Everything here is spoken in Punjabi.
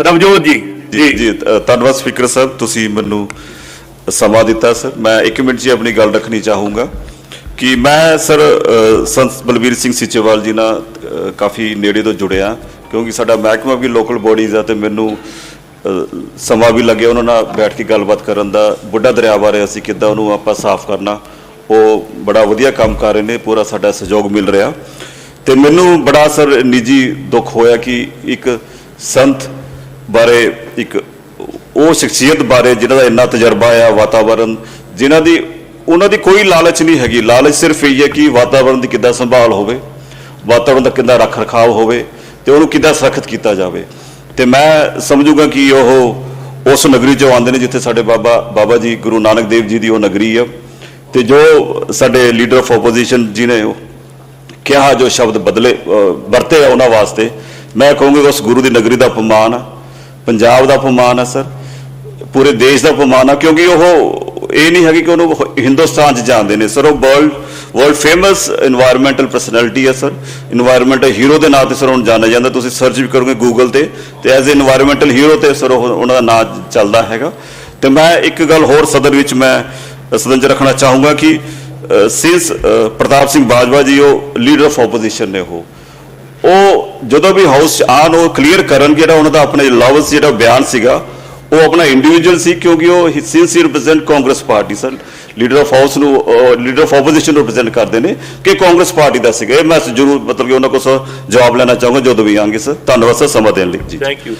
ਰਵਜੋਤ ਜੀ। ਜੀ ਜੀ ਧੰਨਵਾਦ ਸਪੀਕਰ ਸਾਹਿਬ, ਤੁਸੀਂ ਮੈਨੂੰ ਸਮਾਂ ਦਿੱਤਾ ਸਰ। ਮੈਂ 1 ਮਿੰਟ ਜੀ ਆਪਣੀ ਗੱਲ ਰੱਖਣੀ ਚਾਹੂੰਗਾ ਕਿ ਮੈਂ ਸਰ ਸੰਤ ਬਲਬੀਰ ਸਿੰਘ ਸਿੱਚੇਵਾਲ ਜੀ ਨਾਲ ਕਾਫੀ ਨੇੜੇ ਤੋਂ ਜੁੜਿਆ, ਕਿਉਂਕਿ ਸਾਡਾ ਮਹਿਕਮਾ ਵੀ ਲੋਕਲ ਬੋਡੀਜ਼ ਆ ਤੇ ਮੈਨੂੰ ਸਮਾਂ ਵੀ ਲੱਗਿਆ ਉਹਨਾਂ ਨਾਲ ਬੈਠ ਕੇ ਗੱਲਬਾਤ ਕਰਨ ਦਾ। ਬੁੱਢਾ ਦਰਿਆ ਬਾਰੇ ਅਸੀਂ ਕਿੱਦਾਂ ਉਹਨੂੰ ਆਪਾਂ ਸਾਫ਼ ਕਰਨਾ, ਉਹ ਬੜਾ ਵਧੀਆ ਕੰਮ ਕਰ ਰਹੇ ਨੇ, ਪੂਰਾ ਸਾਡਾ ਸਹਿਯੋਗ ਮਿਲ ਰਿਹਾ। ਤੇ ਮੈਨੂੰ ਬੜਾ ਸਰ, ਨਿੱਜੀ ਦੁੱਖ ਹੋਇਆ ਕਿ ਇੱਕ ਸੰਤ ਬਾਰੇ ਇੱਕ ਉਹ ਸ਼ਖਸੀਅਤ ਬਾਰੇ ਜਿਨ੍ਹਾਂ ਦਾ ਇੰਨਾ ਤਜਰਬਾ ਆ ਵਾਤਾਵਰਣ ਜਿਨ੍ਹਾਂ ਦੀ, ਉਹਨਾਂ ਦੀ ਕੋਈ ਲਾਲਚ ਨਹੀਂ ਹੈਗੀ। ਲਾਲਚ ਸਿਰਫ ਇਹ ਹੈ ਕਿ ਵਾਤਾਵਰਣ ਦੀ ਕਿੱਦਾਂ ਸੰਭਾਲ ਹੋਵੇ ਵਾਤਾਵਰਣ ਦਾ ਕਿੱਦਾਂ ਰੱਖ ਰਖਾਵ ਹੋਵੇ ਤੇ ਉਹਨੂੰ ਕਿੱਦਾਂ ਸੁਰੱਖਿਅਤ ਕੀਤਾ ਜਾਵੇ। ਤੇ ਮੈਂ ਸਮਝੂਗਾ ਕਿ ਉਹ ਉਸ ਨਗਰੀ ਚੋਂ ਆਉਂਦੇ ਨੇ ਜਿੱਥੇ ਸਾਡੇ ਬਾਬਾ ਬਾਬਾ ਜੀ, ਗੁਰੂ ਨਾਨਕ ਦੇਵ ਜੀ ਦੀ ਉਹ ਨਗਰੀ ਆ। ਤੇ ਜੋ ਸਾਡੇ ਲੀਡਰ ਆਫ ਆਪੋਜੀਸ਼ਨ ਜੀ ਨੇ ਕਿਹਾ ਜੋ ਸ਼ਬਦ ਬਦਲੇ ਵਰਤੇ ਆ ਉਹਨਾਂ ਵਾਸਤੇ, ਮੈਂ ਕਹੂੰਗਾ ਉਸ ਗੁਰੂ ਦੀ ਨਗਰੀ ਦਾ ਅਪਮਾਨ ਆ। ਪੰਜਾਬ ਦਾ ਅਪਮਾਨ ਆ ਸਰ, ਪੂਰੇ ਦੇਸ਼ ਦਾ ਅਪਮਾਨ ਆ, ਕਿਉਂਕਿ ਉਹ ਇਹ ਨਹੀਂ ਹੈਗੀ ਕਿ ਉਹਨੂੰ ਹਿੰਦੁਸਤਾਨ 'ਚ ਜਾਣਦੇ ਨੇ ਸਰ, ਉਹ world world famous environmental personality ਹੈ ਸਰ এনवायरमेंटਲ ਹੀਰੋ ਦੇ ਨਾਂ ਤੇ ਸਰ ਉਹਨੂੰ ਜਾਣਿਆ ਜਾਂਦਾ, ਤੁਸੀਂ ਸਰਚ ਵੀ ਕਰੋਗੇ ਗੂਗਲ ਤੇ ਤੇ ਐਜ਼ ਅ এনवायरमेंटਲ ਹੀਰੋ ਤੇ ਸਰ ਉਹ, ਉਹਨਾਂ ਦਾ ਨਾਂ ਚੱਲਦਾ ਹੈਗਾ। ਤੇ ਮੈਂ ਇੱਕ ਗੱਲ ਹੋਰ ਸਦਨ ਵਿੱਚ ਮੈਂ ਸਦਨ 'ਚ ਰੱਖਣਾ ਚਾਹੂੰਗਾ ਕਿ ਸਿੰਸ ਪ੍ਰਤਾਪ ਸਿੰਘ ਬਾਜਵਾ ਜੀ ਉਹ ਲੀਡਰ ਆਫ ਆਪੋਜੀਸ਼ਨ ਨੇ ਉਹ। ਉਹ ਜਦੋਂ ਵੀ ਹਾਊਸ 'ਚ ਆਉਣ, ਉਹ ਕਲੀਅਰ ਕਰਨ ਜਿਹੜਾ ਉਹਨਾਂ ਦਾ ਆਪਣੇ ਲਵਸ ਜਿਹੜਾ ਬਿਆਨ ਸੀਗਾ, ਉਹ ਆਪਣਾ ਇੰਡੀਵਿਜੂਅਲ ਸੀ ਕਿਉਂਕਿ ਉਹ since represent Congress party sir leader of house ਨੂੰ ਲੀਡਰ ਆਫ ਆਪੋਜੀਸ਼ਨ ਨੂੰ ਰਿਪਰੈਜ਼ੈਂਟ ਕਰਦੇ ਨੇ ਕਿ ਕਾਂਗਰਸ ਪਾਰਟੀ ਦਾ ਸੀਗਾ। ਇਹ ਮੈਂ ਜ਼ਰੂਰ ਮਤਲਬ ਕਿ ਉਹਨਾਂ ਕੋਲ ਜਵਾਬ ਲੈਣਾ ਚਾਹੂੰਗਾ ਜਦੋਂ ਵੀ ਆਣਗੇ ਸਰ। ਧੰਨਵਾਦ ਸਰ ਸਮਾਂ ਦੇਣ ਲਈ। ਜੀ। Thank you